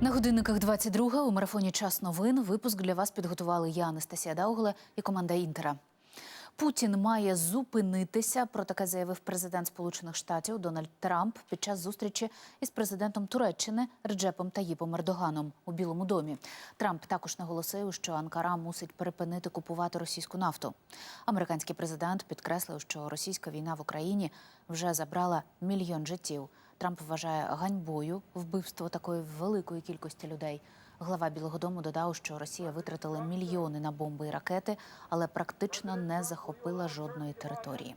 На годинниках 22 у марафоні Час новин. Випуск для вас підготували я, Анастасія Даугле і команда Інтера. Путін має зупинитися. Про таке заявив президент Сполучених Штатів Дональд Трамп під час зустрічі із президентом Туреччини Реджепом Таїпом Ердоганом у Білому домі. Трамп також наголосив, що Анкара мусить припинити купувати російську нафту. Американський президент підкреслив, що російська війна в Україні вже забрала мільйон життів. Трамп вважає ганьбою вбивство такої великої кількості людей. Глава Білого Дому додав, що Росія витратила мільйони на бомби і ракети, але практично не захопила жодної території.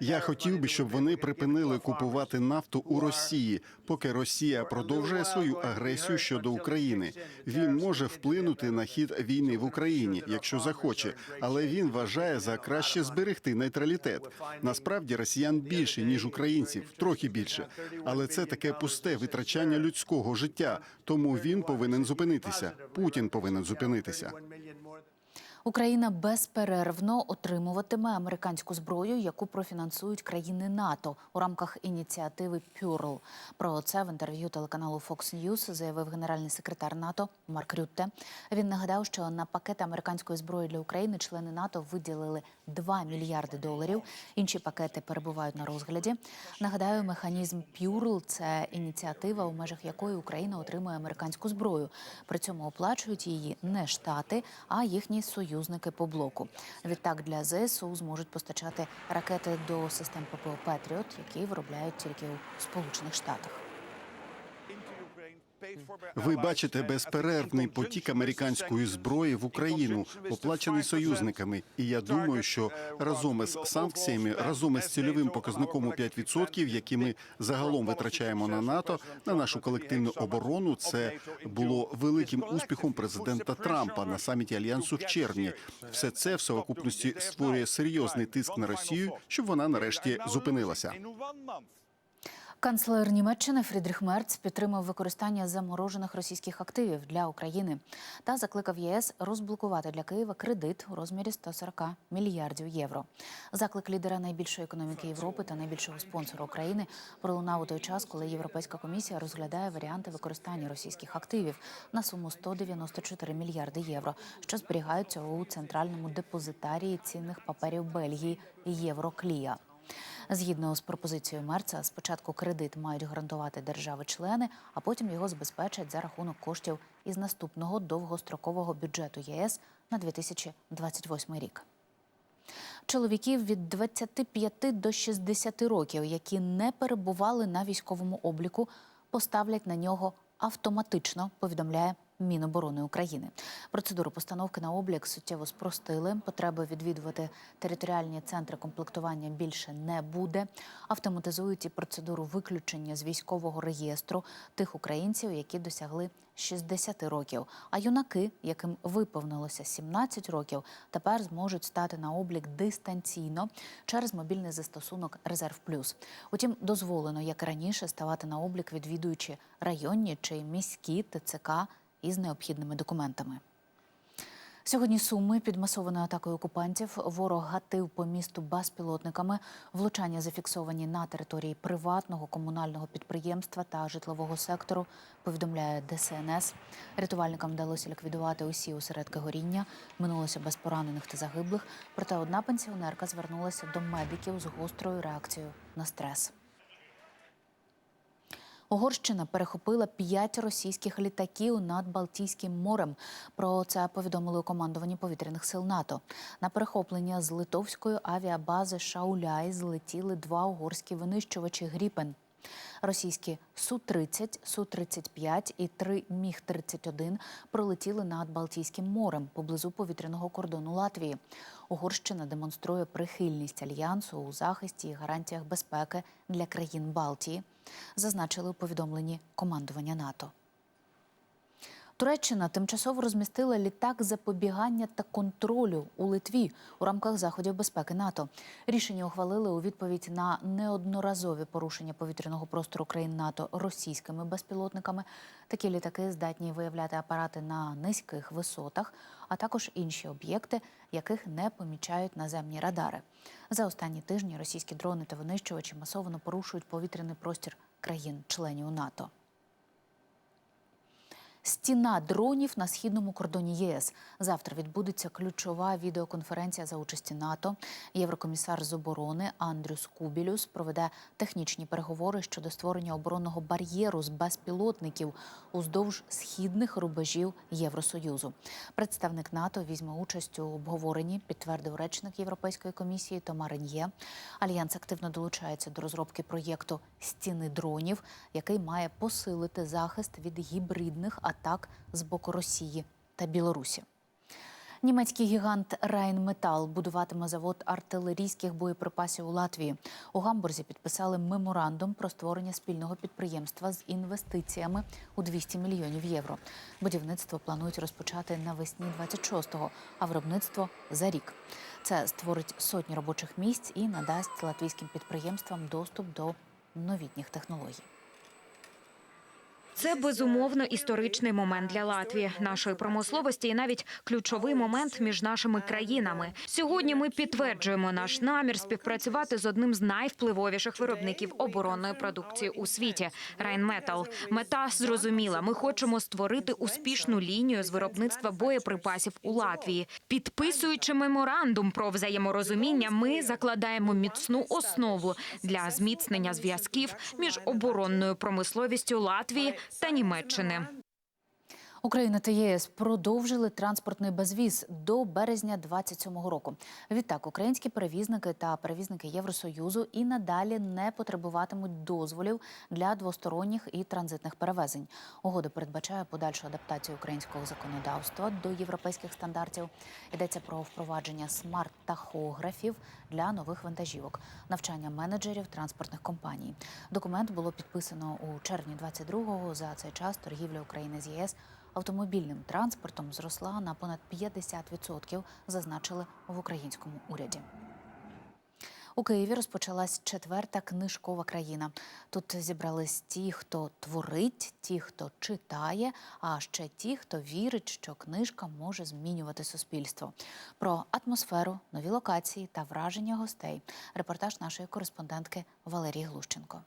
Я хотів би, щоб вони припинили купувати нафту у Росії, поки Росія продовжує свою агресію щодо України. Він може вплинути на хід війни в Україні, якщо захоче, але він вважає за краще зберегти нейтралітет. Насправді росіян більше ніж українців, трохи більше. Але це таке пусте витрачання людського життя. Тому він повинен зупинитися. Путін повинен зупинитися. Україна безперервно отримуватиме американську зброю, яку профінансують країни НАТО у рамках ініціативи Пюрл. Про це в інтерв'ю телеканалу Fox News заявив генеральний секретар НАТО Марк Рютте. Він нагадав, що на пакет американської зброї для України члени НАТО виділили 2 мільярди доларів. Інші пакети перебувають на розгляді. Нагадаю, механізм Пюрл це ініціатива, у межах якої Україна отримує американську зброю. При цьому оплачують її не штати, а їхні союзники по блоку. Відтак для ЗСУ зможуть постачати ракети до систем ППО Петріот, які виробляють тільки у Сполучених Штатах. Ви бачите безперервний потік американської зброї в Україну, оплачений союзниками. І я думаю, що разом із санкціями, разом із цільовим показником у 5%, які ми загалом витрачаємо на НАТО, на нашу колективну оборону, це було великим успіхом президента Трампа на саміті альянсу в червні. Все це в совокупності створює серйозний тиск на Росію, щоб вона нарешті зупинилася. Канцлер Німеччини Фрідріх Мерц підтримав використання заморожених російських активів для України та закликав ЄС розблокувати для Києва кредит у розмірі 140 мільярдів євро. Заклик лідера найбільшої економіки Європи та найбільшого спонсора України пролунав у той час, коли Європейська комісія розглядає варіанти використання російських активів на суму 194 мільярди євро, що зберігаються у центральному депозитарії цінних паперів Бельгії Євроклія. Згідно з пропозицією Мерца, спочатку кредит мають гарантувати держави-члени, а потім його забезпечать за рахунок коштів із наступного довгострокового бюджету ЄС на 2028 рік. Чоловіків від 25 до 60 років, які не перебували на військовому обліку, поставлять на нього автоматично, повідомляє Міноборони України. Процедуру постановки на облік суттєво спростили. Потреби відвідувати територіальні центри комплектування більше не буде. Автоматизують і процедуру виключення з військового реєстру тих українців, які досягли 60 років. А юнаки, яким виповнилося 17 років, тепер зможуть стати на облік дистанційно через мобільний застосунок Резерв Плюс. Утім, дозволено, як раніше, ставати на облік, відвідуючи районні чи міські ТЦК із необхідними документами. Сьогодні суми під масованою атакою окупантів ворог гатив по місту безпілотниками. Влучання зафіксовані на території приватного комунального підприємства та житлового сектору. Повідомляє ДСНС. Рятувальникам вдалося ліквідувати усі осередки горіння. Минулося без поранених та загиблих. Проте одна пенсіонерка звернулася до медиків з гострою реакцією на стрес. Угорщина перехопила п'ять російських літаків над Балтійським морем. Про це повідомили у командуванні повітряних сил НАТО. На перехоплення з литовської авіабази Шауляй злетіли два угорські винищувачі Гріпен. Російські Су-30, Су-35 і три Міг-31 пролетіли над Балтійським морем поблизу повітряного кордону Латвії. Угорщина демонструє прихильність альянсу у захисті і гарантіях безпеки для країн Балтії, зазначили у повідомленні командування НАТО. Туреччина тимчасово розмістила літак запобігання та контролю у Литві у рамках заходів безпеки НАТО. Рішення ухвалили у відповідь на неодноразові порушення повітряного простору країн НАТО російськими безпілотниками. Такі літаки здатні виявляти апарати на низьких висотах, а також інші об'єкти, яких не помічають наземні радари. За останні тижні російські дрони та винищувачі масово порушують повітряний простір країн-членів НАТО. Стіна дронів на східному кордоні ЄС. Завтра відбудеться ключова відеоконференція за участі НАТО. Єврокомісар з оборони Андрюс Кубілюс проведе технічні переговори щодо створення оборонного бар'єру з безпілотників уздовж східних рубежів Євросоюзу. Представник НАТО візьме участь у обговоренні, підтвердив речник Європейської комісії Тома Рен'є. Альянс активно долучається до розробки проєкту стіни дронів, який має посилити захист від гібридних атак з боку Росії та Білорусі. Німецький гігант Райнметал будуватиме завод артилерійських боєприпасів у Латвії. У Гамбурзі підписали меморандум про створення спільного підприємства з інвестиціями у 200 мільйонів євро. Будівництво планують розпочати навесні 26-го, а виробництво за рік. Це створить сотні робочих місць і надасть латвійським підприємствам доступ до новітніх технологій. Це безумовно історичний момент для Латвії, нашої промисловості і навіть ключовий момент між нашими країнами. Сьогодні ми підтверджуємо наш намір співпрацювати з одним з найвпливовіших виробників оборонної продукції у світі Райнметал. Мета зрозуміла. Ми хочемо створити успішну лінію з виробництва боєприпасів у Латвії. Підписуючи меморандум про взаєморозуміння, ми закладаємо міцну основу для зміцнення зв'язків між оборонною промисловістю Латвії та Німеччини. Україна та ЄС продовжили транспортний безвіз до березня 27-го року. Відтак, українські перевізники та перевізники Євросоюзу і надалі не потребуватимуть дозволів для двосторонніх і транзитних перевезень. Угода передбачає подальшу адаптацію українського законодавства до європейських стандартів. Йдеться про впровадження смарт-тахографів для нових вантажівок, навчання менеджерів транспортних компаній. Документ було підписано у червні 22-го. За цей час торгівля України з ЄС автомобільним транспортом зросла на понад 50%, зазначили в українському уряді. У Києві розпочалась четверта книжкова країна. Тут зібрались ті, хто творить, ті, хто читає, а ще ті, хто вірить, що книжка може змінювати суспільство. Про атмосферу, нові локації та враження гостей. Репортаж нашої кореспондентки Валерії Глущенко.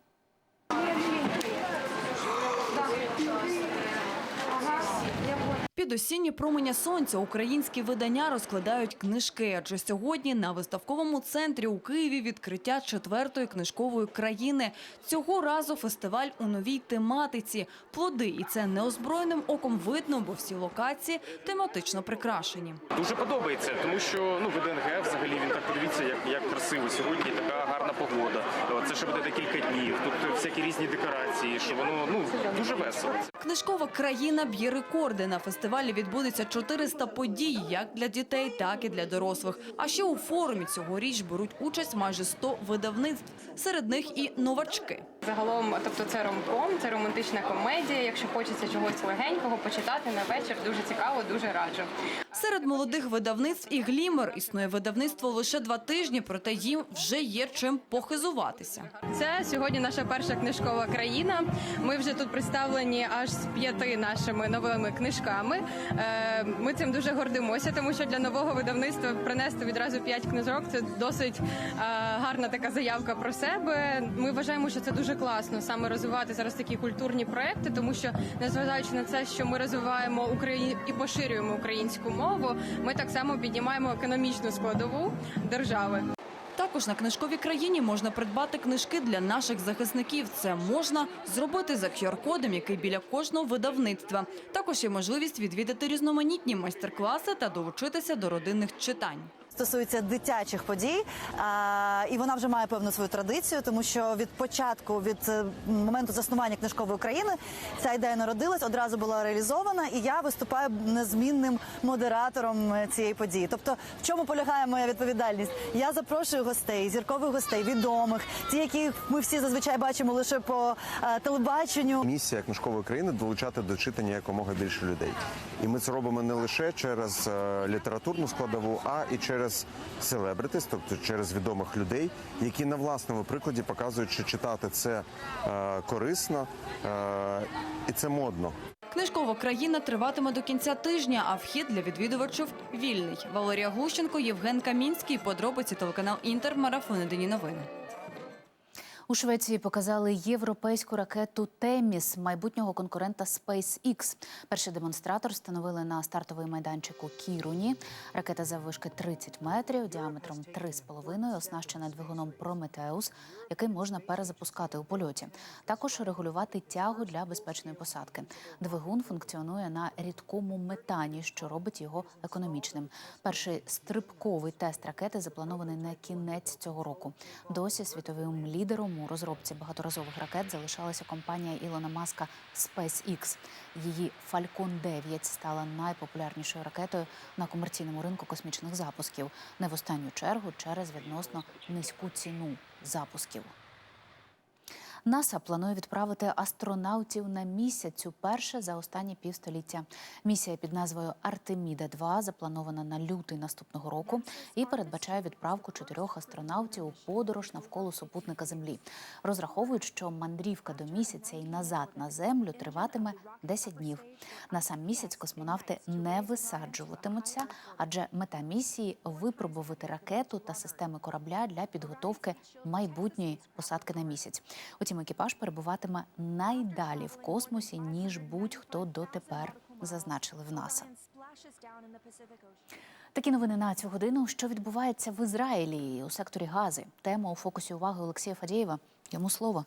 Я понял. Під осінні променя сонця українські видання розкладають книжки. Адже сьогодні на виставковому центрі у Києві відкриття четвертої книжкової країни. Цього разу фестиваль у новій тематиці. Плоди, і це неозброєним оком видно, бо всі локації тематично прикрашені. Дуже подобається, тому що ну ВДНГ взагалі він так подивіться, як, як красиво сьогодні. Така гарна погода. Це ще буде декілька днів. Тут всякі різні декорації, що воно ну дуже весело. Книжкова країна б'є рекорди. На фестивалі відбудеться 400 подій, як для дітей, так і для дорослих. А ще у форумі цьогоріч беруть участь майже 100 видавництв. Серед них і новачки. Загалом, тобто це ромком, це романтична комедія. Якщо хочеться чогось легенького почитати на вечір, дуже цікаво, дуже раджу. Серед молодих видавництв і глімер існує видавництво лише два тижні, проте їм вже є чим похизуватися. Це сьогодні наша перша книжкова країна. Ми вже тут представлені аж з п'яти нашими новими книжками. Е, Ми цим дуже гордимося, тому що для нового видавництва принести відразу п'ять книжок це досить е, гарна така заявка про себе. Ми вважаємо, що це дуже класно саме розвивати зараз такі культурні проекти, тому що незважаючи на це, що ми розвиваємо Україну і поширюємо українську мову, ми так само піднімаємо економічну складову держави. Також на книжковій країні можна придбати книжки для наших захисників. Це можна зробити за QR-кодом, який біля кожного видавництва. Також є можливість відвідати різноманітні майстер-класи та долучитися до родинних читань. Стосується дитячих подій, і вона вже має певну свою традицію, тому що від початку, від е, моменту заснування книжкової України, ця ідея народилась, одразу була реалізована, і я виступаю незмінним модератором е, цієї події. Тобто, в чому полягає моя відповідальність? Я запрошую гостей, зіркових гостей, відомих, ті, які ми всі зазвичай бачимо лише по е, телебаченню. Місія книжкової країни долучати до читання якомога більше людей. І ми це робимо не лише через літературну складову, а і через селебритис, тобто через відомих людей, які на власному прикладі показують, що читати це е, корисно е, і це модно. Книжкова країна триватиме до кінця тижня, а вхід для відвідувачів вільний. Валерія Глущенко, Євген Камінський. Подробиці телеканал Інтер. Марафон Єдині новини. У Швеції показали європейську ракету Теміс майбутнього конкурента SpaceX. Перший демонстратор встановили на стартовий майданчик у Кіруні. Ракета заввишки 30 метрів, діаметром 3,5, оснащена двигуном Прометеус, який можна перезапускати у польоті. Також регулювати тягу для безпечної посадки. Двигун функціонує на рідкому метані, що робить його економічним. Перший стрибковий тест ракети запланований на кінець цього року. Досі світовим лідером у розробці багаторазових ракет залишалася компанія Ілона Маска SpaceX. Її Falcon 9 стала найпопулярнішою ракетою на комерційному ринку космічних запусків, не в останню чергу через відносно низьку ціну запусків. НАСА планує відправити астронавтів на місяць уперше за останні півстоліття. Місія під назвою Артеміда 2 запланована на лютий наступного року і передбачає відправку чотирьох астронавтів у подорож навколо супутника Землі. Розраховують, що мандрівка до місяця і назад на землю триватиме 10 днів. На сам місяць космонавти не висаджуватимуться, адже мета місії випробувати ракету та системи корабля для підготовки майбутньої посадки на місяць. Утім, екіпаж перебуватиме найдалі в космосі ніж будь-хто дотепер, зазначили в НАСА. Такі новини на цю годину. Що відбувається в Ізраїлі у секторі Гази? Тема у фокусі уваги Олексія Фадєєва. Йому слово.